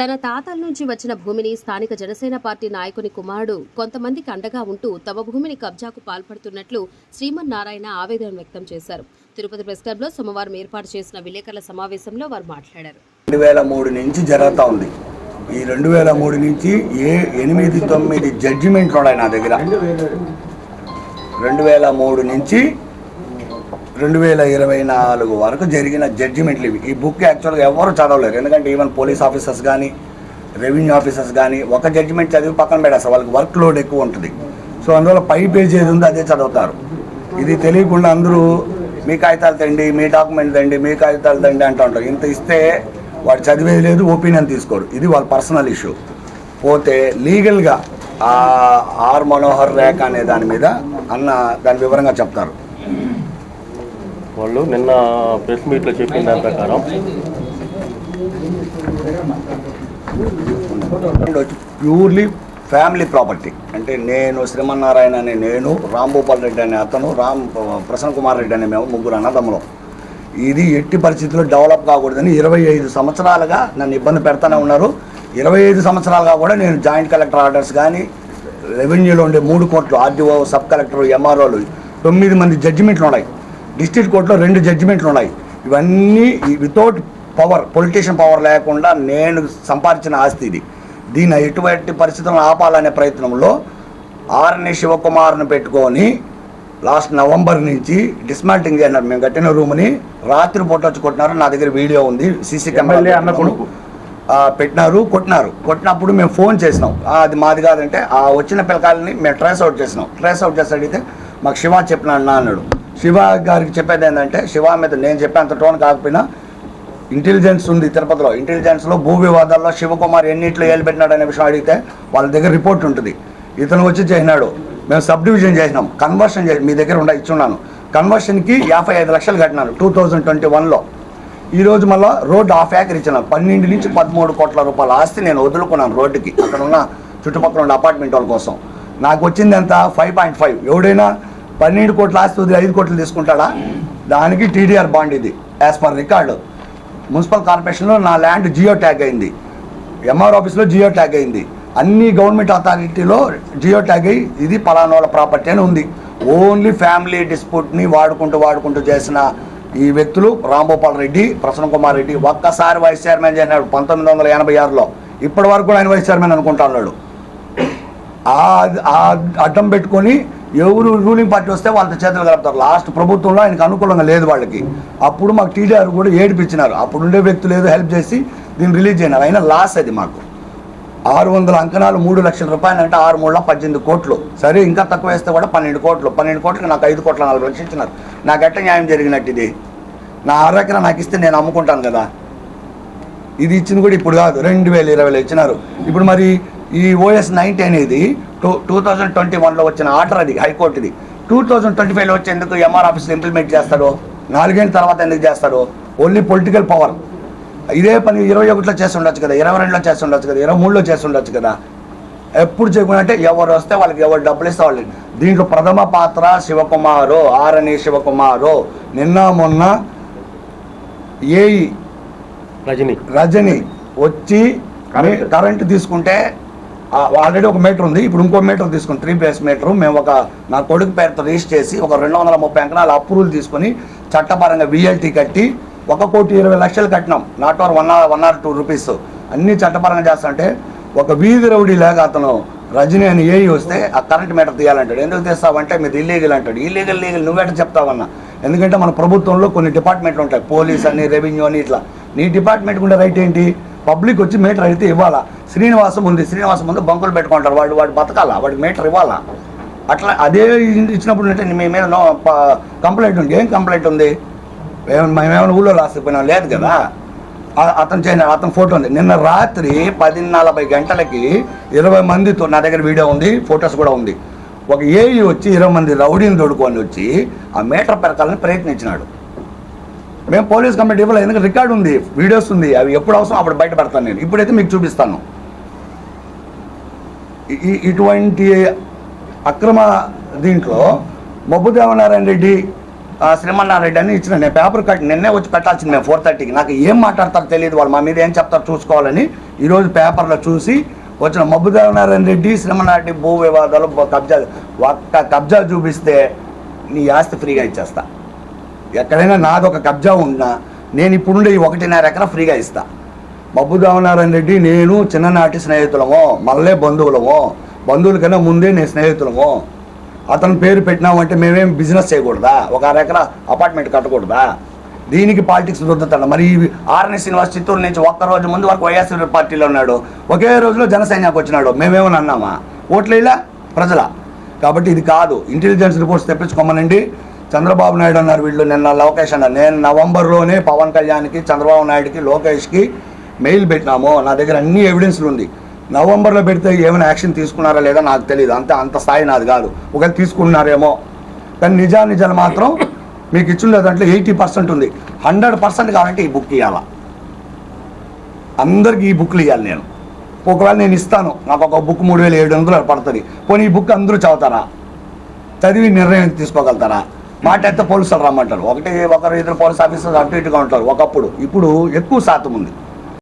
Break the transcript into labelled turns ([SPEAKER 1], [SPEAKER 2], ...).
[SPEAKER 1] తన తాతల నుంచి వచ్చిన భూమిని స్థానిక జనసేన పార్టీ నాయకుని కుమారుడు కొంతమందికి అండగా ఉంటూ తమ భూమిని కబ్జాకు పాల్పడుతున్నట్లు శ్రీమన్నారాయణ ఆవేదన వ్యక్తం చేశారు. తిరుపతి ప్రెస్ క్లబ్లో సోమవారం ఏర్పాటు చేసిన విలేకరుల సమావేశంలో వారు మాట్లాడారు.
[SPEAKER 2] రెండు వేల మూడు నుంచి జరుగుతూ ఉంది. ఈ రెండు వేల మూడు నుంచి ఏ ఎనిమిది తొమ్మిది జడ్జిమెంట్లు ఉన్నాయి నా దగ్గర? రెండు వేల మూడు నుంచి రెండు వేల ఇరవై నాలుగు వరకు జరిగిన జడ్జిమెంట్లు ఇవి. ఈ బుక్ యాక్చువల్గా ఎవరు చదవలేరు. ఎందుకంటే ఈవెన్ పోలీస్ ఆఫీసర్స్ కానీ రెవెన్యూ ఆఫీసర్స్ కానీ ఒక జడ్జిమెంట్ చదివి పక్కన పెట్టేస్తారు. వాళ్ళకి వర్క్ లోడ్ ఎక్కువ ఉంటుంది. సో అందువల్ల పై పేజ్ ఏది ఉందో అదే చదువుతారు. ఇది తెలియకుండా అందరూ మీ కాగితాలు తండి మీ డాక్యుమెంట్ తండి మీ కాగితాలు తండి అంటూ ఉంటారు. ఇంత ఇస్తే వాడు చదివేది లేదు ఒపీనియన్ తీసుకోరు. ఇది వాళ్ళ పర్సనల్ ఇష్యూ పోతే లీగల్గా ఆర్ మనోహర్ రేఖ అనే దాని మీద అన్న దాని వివరంగా చెప్తారు.
[SPEAKER 3] వాళ్ళు నిన్న ప్రెస్ మీట్లో చెప్పిన దాని ప్రకారం.
[SPEAKER 2] Purely family property. అంటే నేను శ్రీమన్నారాయణ అనే నేను రాంభూపాల్ రెడ్డి అనే అతను రామ్ ప్రసన్న కుమార్ రెడ్డి అనే మేము ముగ్గురు అన్నదమ్ములం. ఇది ఎట్టి పరిస్థితుల్లో డెవలప్ కాకూడదని ఇరవై ఐదు సంవత్సరాలుగా నన్ను ఇబ్బంది పెడతానే ఉన్నారు. ఇరవై ఐదు సంవత్సరాలుగా కూడా నేను జాయింట్ కలెక్టర్ ఆర్డర్స్ కానీ రెవెన్యూలో ఉండే మూడు కోట్లు ఆర్డీఓ సబ్ కలెక్టర్ ఎంఆర్ఓలు తొమ్మిది మంది జడ్జిమెంట్లు ఉన్నాయి. డిస్ట్రిక్ట్ కోర్టులో రెండు జడ్జిమెంట్లు ఉన్నాయి. ఇవన్నీ వితౌట్ పవర్ పొలిటీషియన్ పవర్ లేకుండా నేను సంపాదించిన ఆస్తి ఇది. దీన్ని ఎటువంటి పరిస్థితులను ఆపాలనే ప్రయత్నంలో ఆర్ఎన్ఏ శివకుమార్ని పెట్టుకొని లాస్ట్ నవంబర్ నుంచి డిస్మాంటింగ్ చేయన్నారు మేము కట్టిన రూమ్ని రాత్రి పూట వచ్చి కొట్టినారు. నా దగ్గర వీడియో ఉంది. సీసీ
[SPEAKER 3] ఎమ్మెల్యే అన్న కొడుకు.
[SPEAKER 2] కెమెరా పెట్టినారు కొట్టినారు. కొట్టినప్పుడు మేము ఫోన్ చేసినాం. అది మాది కాదంటే ఆ వచ్చిన పిల్లకాయలని మేము ట్రేస్ అవుట్ చేసినాం. ట్రేస్ అవుట్ చేసి అడిగితే మాకు శివ చెప్పిన అన్న అన్నాడు. శివ గారికి చెప్పేది ఏంటంటే శివ మీద నేను చెప్పేంత టోన్ కాకపోయినా ఇంటెలిజెన్స్ ఉంది తిరుపతిలో. ఇంటెలిజెన్స్లో భూ వివాదాల్లో శివకుమార్ ఎన్నింటిలో ఏలుపెట్టినాడు అనే విషయం అడిగితే వాళ్ళ దగ్గర రిపోర్ట్ ఉంటుంది. ఇతను వచ్చి చేసినాడు. మేము సబ్ డివిజన్ చేసినాం. కన్వర్షన్ చేసి మీ దగ్గర ఉండ ఇచ్చున్నాను. కన్వర్షన్కి యాభై ఐదు లక్షలు కట్టినాను టూ థౌజండ్ ట్వంటీ వన్లో ఈరోజు మళ్ళీ రోడ్డు హాఫ్ ఏకర్ ఇచ్చిన. పన్నెండు నుంచి పదమూడు కోట్ల రూపాయల ఆస్తి నేను వదులుకున్నాను రోడ్డుకి. అక్కడ ఉన్న చుట్టుపక్కల ఉన్న అపార్ట్మెంట్ వాళ్ళ కోసం. నాకు వచ్చింది ఎంత? ఫైవ్ పాయింట్ ఫైవ్ ఎవడైనా పన్నెండు కోట్ల ఆస్తి వదిలి ఐదు కోట్లు తీసుకుంటాడా? దానికి టీడీఆర్ బాండ్ ఇది యాజ్ పర్ రికార్డు. మున్సిపల్ కార్పొరేషన్లో నా ల్యాండ్ జియో ట్యాగ్ అయింది. ఎంఆర్ ఆఫీస్లో జియో ట్యాగ్ అయింది. అన్ని గవర్నమెంట్ అథారిటీలో జియో ట్యాగ్ అయ్యి ఇది పలానోల ప్రాపర్టీ అని ఉంది. ఓన్లీ ఫ్యామిలీ డిస్ప్యూట్ని వాడుకుంటూ వాడుకుంటూ చేసిన ఈ వ్యక్తులు రాంభూపాల్ రెడ్డి ప్రసన్న కుమార్ రెడ్డి ఒక్కసారి వైస్ చైర్మన్ చేసినాడు పంతొమ్మిది వందల ఎనభై ఆరులో. ఇప్పటి వరకు కూడా ఆయన వైస్ చైర్మన్ అనుకుంటా ఉన్నాడు. ఆ అడ్డం పెట్టుకొని ఎవరు రూలింగ్ పార్టీ వస్తే వాళ్ళతో చేతులు కలుపుతారు. లాస్ట్ ప్రభుత్వంలో ఆయనకు అనుకూలంగా లేదు వాళ్ళకి. అప్పుడు మాకు టీడీఆర్ కూడా ఏడిపించినారు. అప్పుడు ఉండే వ్యక్తులు ఏదో హెల్ప్ చేసి దీన్ని రిలీజ్ చేయనారు అయినా లాస్ అది మాకు. ఆరు వందల అంకణాలు మూడు లక్షల రూపాయలు అంటే ఆరు మూడుల పద్దెనిమిది కోట్లు. సరే ఇంకా తక్కువ వేస్తే కూడా పన్నెండు కోట్లు. పన్నెండు కోట్లకి నాకు ఐదు కోట్ల నాలుగు లక్షలు ఇచ్చినారు. నాకు ఎట్ట న్యాయం జరిగినట్టు ఇది? నా ఆరోగ్యం నాకు ఇస్తే నేను అమ్ముకుంటాను కదా? ఇది ఇచ్చింది కూడా ఇప్పుడు కాదు. రెండు వేల ఇరవైలో ఇచ్చినారు. ఇప్పుడు మరి ఈ ఓఎస్ నైన్టీ అనేది టూ టూ థౌజండ్ ట్వంటీ వన్లో వచ్చిన ఆర్డర్ అది హైకోర్టుది. టూ థౌజండ్ ట్వంటీ ఫైవ్లో వచ్చేందుకు ఎంఆర్ ఆఫీస్లో ఇంప్లిమెంట్ చేస్తారు నాలుగేళ్ళ తర్వాత ఎందుకు చేస్తారు ఓన్లీ పొలిటికల్ పవర్ ఇదే పని ఇరవై ఒకటిలో చేసి ఉండొచ్చు కదా ఇరవై రెండులో చేసి ఉండొచ్చు కదా ఇరవై మూడులో చేసి ఉండొచ్చు కదా. ఎప్పుడు చేయకుండా అంటే ఎవరు వస్తే వాళ్ళకి ఎవరు డబ్బులు ఇస్తే వాళ్ళు. దీంట్లో ప్రథమ పాత్ర శివకుమారు ఆరణి శివకుమారు. నిన్న మొన్న ఏఈ
[SPEAKER 3] రజని.
[SPEAKER 2] రజని వచ్చి.
[SPEAKER 3] కరెంట్
[SPEAKER 2] తీసుకుంటే ఆల్రెడీ ఒక మీటర్ ఉంది. ఇప్పుడు ఇంకో మీటర్ తీసుకుని త్రీ బేస్ మీటర్ మేము ఒక నా కొడుకు పేరుతో రిజిస్టర్ చేసి ఒక రెండు వందల ముప్పై అంకణాలు అప్రూవల్ తీసుకొని చట్టపరంగా విఎల్టీ కట్టి ఒక కోటి ఇరవై లక్షలు కట్టినాం. Not over one or one or two rupees అన్ని చట్టపరంగా చేస్తుంటే ఒక వీధి రౌడీ లాగా అతను రజని అని ఏఈ వస్తే ఆ కరెంట్ మీటర్ తీయాలంటాడు. ఎందుకు తీస్తావంటే మీది ఇల్లీగల్ అంటాడు. ఇల్లీగల్ లీగల్ నువ్వేట చెప్తావన్నా. ఎందుకంటే మన ప్రభుత్వంలో కొన్ని డిపార్ట్మెంట్లు ఉంటాయి. పోలీస్ అని రెవెన్యూ అని ఇట్లా. నీ డిపార్ట్మెంట్కి ఉండే రైట్ ఏంటి? పబ్లిక్ వచ్చి మీటర్ అడిగితే ఇవ్వాలా? శ్రీనివాసం ఉంది. శ్రీనివాసం ముందు బంకులు పెట్టుకుంటారు. వాడు వాడు బతకాలా? వాడికి మీటర్ ఇవ్వాలా? అట్లా అదే ఇచ్చినప్పుడు అంటే మీ మీద ప- కంప్లైంట్ ఉంది. ఏం కంప్లైంట్ ఉంది? మేమేమైనా ఊళ్ళో రాసిపోయినా. లేదు కదా? అతను చేయన అతని ఫోటో ఉంది. నిన్న రాత్రి పది నలభై గంటలకి ఇరవై మందితో నా దగ్గర వీడియో ఉంది. ఫొటోస్ కూడా ఉంది. ఒక ఏఈ వచ్చి ఇరవై మంది రౌడీని తోడుకొని వచ్చి ఆ మీటర్ పెరకాలని ప్రయత్నించినాడు. మేము పోలీస్ కంప్లైంట్ ఇవ్వలేదు ఎందుకంటే రికార్డు ఉంది వీడియోస్ ఉంది అవి ఎప్పుడు అవసరం అప్పుడు బయట పెడతాను నేను. ఇప్పుడైతే మీకు చూపిస్తాను. ఇటువంటి అక్రమ దీంట్లో మబ్బు దేవనారాయణ రెడ్డి శ్రీమన్నారెడ్డి అని ఇచ్చిన నేను పేపర్ కట్ నిన్నే వచ్చి పెట్టాల్సింది మేము ఫోర్ థర్టీకి. నాకు ఏం మాట్లాడతారో తెలియదు వాళ్ళు మా మీద ఏం చెప్తారో చూసుకోవాలని ఈరోజు పేపర్లో చూసి వచ్చిన మబ్బు దేవనారాయణ రెడ్డి శ్రీమన్నారెడ్డి భూ వివాదాలు కబ్జా ఒక్క కబ్జా చూపిస్తే నీ ఆస్తి ఫ్రీగా ఇచ్చేస్తా. ఎక్కడైనా నాది ఒక కబ్జా ఉన్నా నేను ఇప్పుడుండే ఈ ఒకటిన్నర ఎకరా ఫ్రీగా ఇస్తా. మబ్బుదామనారాయణ రెడ్డి నేను చిన్ననాటి స్నేహితులము మళ్ళీ బంధువులము బంధువుల కన్నా ముందే నేను స్నేహితులము అతని పేరు పెట్టినామంటే మేమేం బిజినెస్ చేయకూడదా? ఒక అర అపార్ట్మెంట్ కట్టకూడదా? దీనికి పాలిటిక్స్ రుద్దుతాడు మరి ఆర్ఎన్ఎస్ శ్రీనివాస్ చిత్తూరు నుంచి ఒక్క రోజు ముందు వరకు వైఎస్ఆర్ పార్టీలో ఉన్నాడు. ఒకే రోజులో జనసైన్యానికి వచ్చినాడు. మేమేమని అన్నామా? ఓట్లేలా? ప్రజల. కాబట్టి ఇది కాదు. ఇంటెలిజెన్స్ రిపోర్ట్స్ తెప్పించుకోమనండి. చంద్రబాబు నాయుడు అన్నారు వీళ్ళు నిన్న లోకేష్ అన్నారు. నేను నవంబర్లోనే పవన్ కళ్యాణ్కి చంద్రబాబు నాయుడుకి లోకేష్కి మెయిల్ పెట్టినాము. నా దగ్గర అన్ని ఎవిడెన్స్లు ఉంది. నవంబర్లో పెడితే ఏమైనా యాక్షన్ తీసుకున్నారా లేదా నాకు తెలియదు అంత అంత స్థాయి నాది కాదు. ఒకవేళ తీసుకున్నారేమో. కానీ నిజా నిజాలు మాత్రం మీకు ఇచ్చిన దాంట్లో ఎయిటీ పర్సెంట్ ఉంది. హండ్రెడ్ పర్సెంట్ కావాలంటే ఈ బుక్ ఇవ్వాలా అందరికి ఈ బుక్లు ఇవ్వాలి నేను. ఒకవేళ నేను ఇస్తాను. నాకు ఒక బుక్ మూడు వేల ఏడు వందలు పడుతుంది. పోనీ ఈ బుక్ అందరూ చదువుతారా? చదివి నిర్ణయం తీసుకోగలుగుతారా? మాట ఎంత పోలీసులు రమ్మంటారు. ఒకటి ఒకరు ఇద్దరు పోలీస్ ఆఫీసర్స్ అటు ఇటుగా ఉంటారు. ఒకప్పుడు ఇప్పుడు ఎక్కువ శాతం ఉంది.